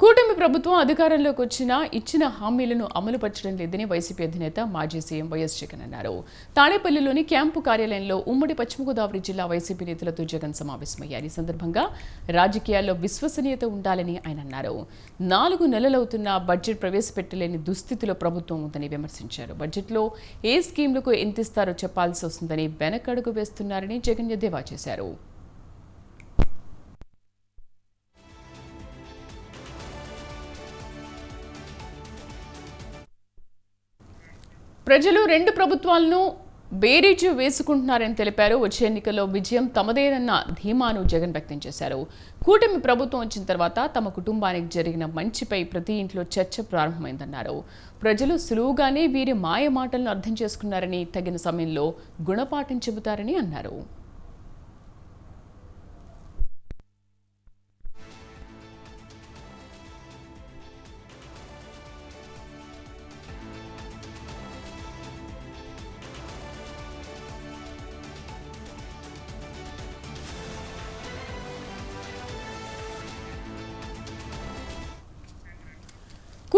కూటమి ప్రభుత్వం అధికారంలోకి వచ్చినా ఇచ్చిన హామీలను అమలుపరచడం లేదని వైసీపీ అధినేత మాజీ సీఎం వైఎస్ జగన్ అన్నారు. తాడేపల్లిలోని క్యాంపు కార్యాలయంలో ఉమ్మడి పశ్చిమ గోదావరి జిల్లా వైసీపీ నేతలతో జగన్ సమావేశమయ్యారు. ఈ సందర్భంగా రాజకీయాల్లో విశ్వసనీయత ఉండాలని ఆయన అన్నారు. నాలుగు నెలలవుతున్న బడ్జెట్ ప్రవేశపెట్టలేని దుస్థితిలో ప్రభుత్వం ఉందని విమర్శించారు. బడ్జెట్లో ఏ స్కీమ్లకు ఎంత ఇస్తారో చెప్పాల్సి వస్తుందని వెనకడుగు వేస్తున్నారని జగన్ ఎద్దేవా చేశారు. ప్రజలు రెండు ప్రభుత్వాలను బేరీజు వేసుకుంటున్నారని తెలిపారు. వచ్చే ఎన్నికల్లో విజయం తమదేనన్న ధీమాను జగన్ వ్యక్తం చేశారు. కూటమి ప్రభుత్వం వచ్చిన తర్వాత తమ కుటుంబానికి జరిగిన మంచిపై ప్రతి ఇంట్లో చర్చ ప్రారంభమైందన్నారు. ప్రజలు సులువుగానే వీరి మాయ మాటలను అర్థం చేసుకున్నారని తగిన సమయంలో గుణపాఠం చెబుతారని అన్నారు.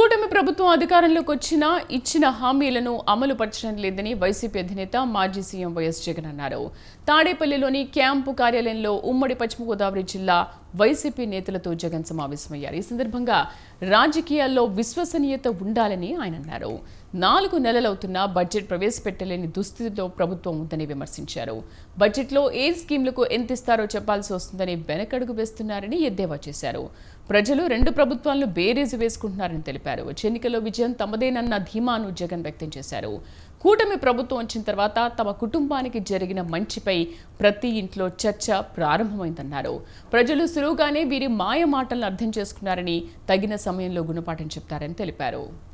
కూటమి ప్రభుత్వం అధికారంలోకి వచ్చినా ఇచ్చిన హామీలను అమలు పరచడం లేదని వైసీపీ అధినేత మాజీ సీఎం వైఎస్ జగన్ అన్నారు. తాడేపల్లిలోని క్యాంపు కార్యాలయంలో ఉమ్మడి పశ్చిమ గోదావరి జిల్లా వైసీపీ నేతలతో జగన్ సమావేశమయ్యారు. ఈ సందర్భంగా రాజకీయాల్లో విశ్వసనీయత ఉండాలని ఆయన అన్నారు. నాలుగు నెలలవుతున్నా బడ్జెట్ ప్రవేశపెట్టలేని దుస్థితిలో ప్రభుత్వం ఉందని విమర్శించారు. బడ్జెట్లో ఏ స్కీమ్లకు ఎంత ఇస్తారో చెప్పాల్సి వస్తుందని వెనకడుగు వేస్తున్నారని ఎద్దేవా చేశారు. ప్రజలు రెండు ప్రభుత్వాలను బేరీజు వేసుకుంటున్నారని తెలిపారు. వచ్చే ఎన్నికల్లో విజయం తమదేనన్న ధీమాను జగన్ వ్యక్తం చేశారు. కూటమి ప్రభుత్వం వచ్చిన తర్వాత తమ కుటుంబానికి జరిగిన మంచిపై ప్రతి ఇంట్లో చర్చ ప్రారంభమైందన్నారు. ప్రజలు సులువుగానే వీరి మాయ మాటలను అర్థం చేసుకున్నారని తగిన సమయంలో గుణపాఠం చెప్తారని తెలిపారు.